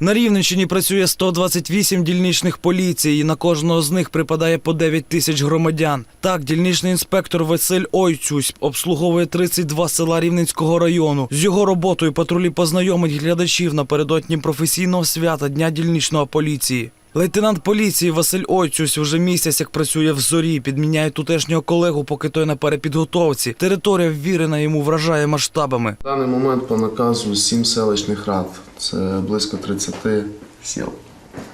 На Рівненщині працює 128 дільничних поліцій, і на кожного з них припадає по 9 тисяч громадян. Так, дільничний інспектор Василь Ойцюсь обслуговує 32 села Рівненського району. З його роботою патрулі познайомить глядачів напередодні професійного свята Дня дільничного поліції. Лейтенант поліції Василь Ойцюсь вже місяць як працює в зорі, підміняє тутешнього колегу, поки той на перепідготовці. Територія ввірена йому вражає масштабами. В даний момент по наказу 7 селищних рад, це близько 30 сіл.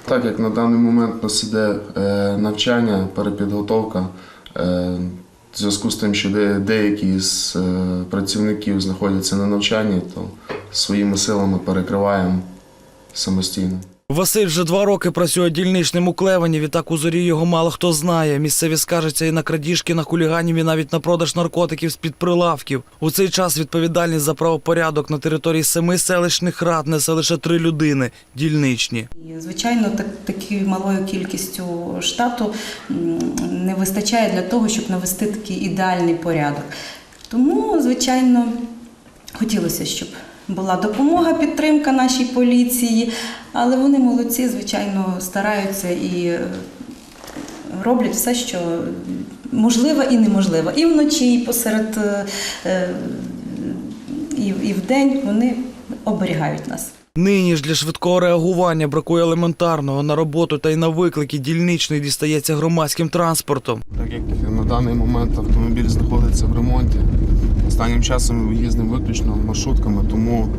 Так як на даний момент нас іде е, навчання, перепідготовка, е, в зв'язку з тим, що деякі з е, працівників знаходяться на навчанні, то своїми силами перекриваємо самостійно. Василь вже два роки працює дільничним у Клевені. Відтак у зорі його мало хто знає. Місцеві скаржаться і на крадіжки, на хуліганів, і навіть на продаж наркотиків з під прилавків. У цей час відповідальність за правопорядок на території семи селищних рад несе лише три людини дільничні. Звичайно, так, такою малою кількістю штату не вистачає для того, щоб навести такий ідеальний порядок. Тому, звичайно, хотілося, щоб була допомога, підтримка нашій поліції, але вони молодці, звичайно, стараються і е, роблять все, що можливо і неможливо. І вночі, і посеред е, е, і, і вдень вони оберігають нас. Нині ж для швидкого реагування бракує елементарного на роботу та й на виклики дільничний дістається громадським транспортом. Так як на даний момент автомобіль знаходиться в ремонті, останнім часом ми їздимо виключно маршрутками, тому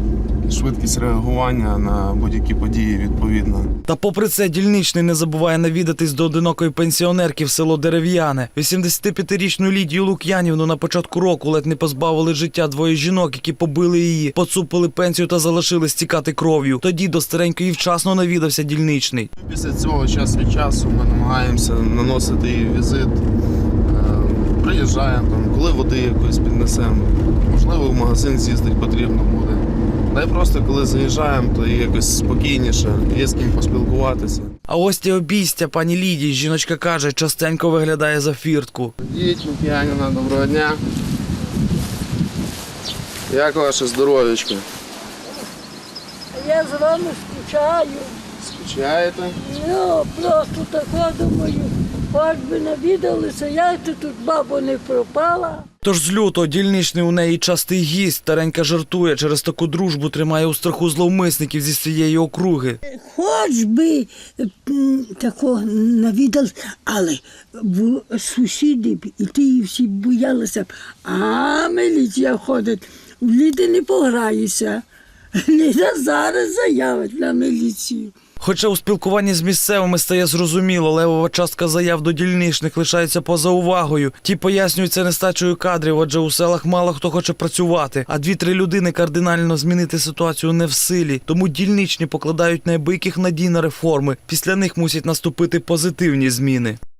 швидкість реагування на будь-які події відповідна. Та попри це дільничний не забуває навідатись до одинокої пенсіонерки в село Дерев'яне. 85-річну Лідію Лук'янівну на початку року ледь не позбавили життя двоє жінок, які побили її, поцупили пенсію та залишили стікати кров'ю. Тоді до старенької вчасно навідався дільничний. Після цього час від часу ми намагаємося наносити їй візит. Приїжджаємо, там, коли води якоїсь піднесемо. Можливо, в магазин з'їздити потрібно буде. Та й просто коли заїжджаємо, то і якось спокійніше, є з ким поспілкуватися. А ось ті обійстя пані Лідії, жіночка каже, частенько виглядає за фіртку. Діть, Лук'яніна, доброго дня. Як ваше здоров'ячко? Я з вами скучаю. Скучаєте? Ну, просто тако думаю, хоч би навідалися, як ти тут бабо не пропала. Тож з лютого дільничний у неї частий гість. Старенька жартує, через таку дружбу тримає у страху зловмисників зі своєї округи. Хоч би м, тако навідали, але сусіди б, і ті і всі боялися б, а міліція ходить, в ліди не пограєшся. Ліда зараз заявить на міліцію. Хоча у спілкуванні з місцевими стає зрозуміло, левова частка заяв до дільничних лишається поза увагою. Ті пояснюються нестачею кадрів, адже у селах мало хто хоче працювати, а дві-три людини кардинально змінити ситуацію не в силі. Тому дільничні покладають найбиких надій на реформи. Після них мусять наступити позитивні зміни.